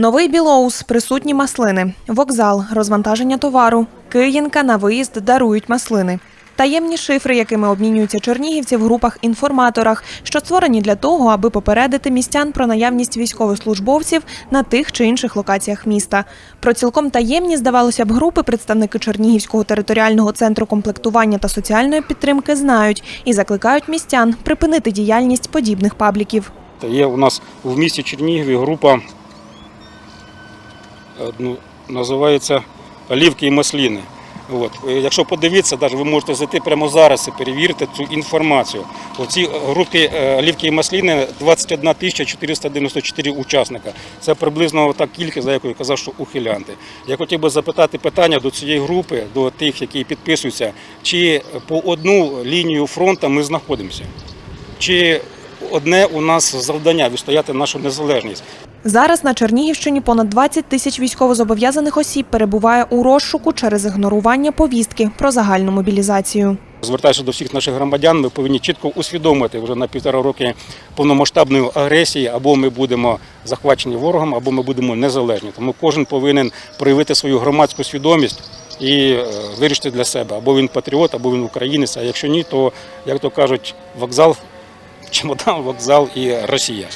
Новий білоус, присутні маслини, вокзал, розвантаження товару, Київка на виїзд дарують маслини. Таємні шифри, якими обмінюються чернігівці в групах-інформаторах, що створені для того, аби попередити містян про наявність військовослужбовців на тих чи інших локаціях міста. Про цілком таємні, здавалося б, групи представники Чернігівського територіального центру комплектування та соціальної підтримки знають і закликають містян припинити діяльність подібних пабліків. Є у нас в місті Чернігові група, ну, називається Олівки і масліни. От. Е, Якщо подивитися, навіть ви можете зайти прямо зараз і перевірити цю інформацію. У цій групі е, Олівки і масліни 21 тисяча 494 учасника. Це приблизно та кількість, за яку я казав, що ухилянти. Я хотів би запитати питання до цієї групи, до тих, які підписуються, чи по одну лінію фронту ми знаходимося. Чи одне у нас завдання відстояти нашу незалежність. Зараз на Чернігівщині понад 20 тисяч військовозобов'язаних осіб перебуває у розшуку через ігнорування повістки про загальну мобілізацію. Звертаюся до всіх наших громадян, ми повинні чітко усвідомити вже на півтора роки повномасштабної агресії, або ми будемо захвачені ворогом, або ми будемо незалежні. Тому кожен повинен проявити свою громадську свідомість і е, вирішити для себе, або він патріот, або він українець. А якщо ні, то як то кажуть, вокзал, чемодан, вокзал і Росія.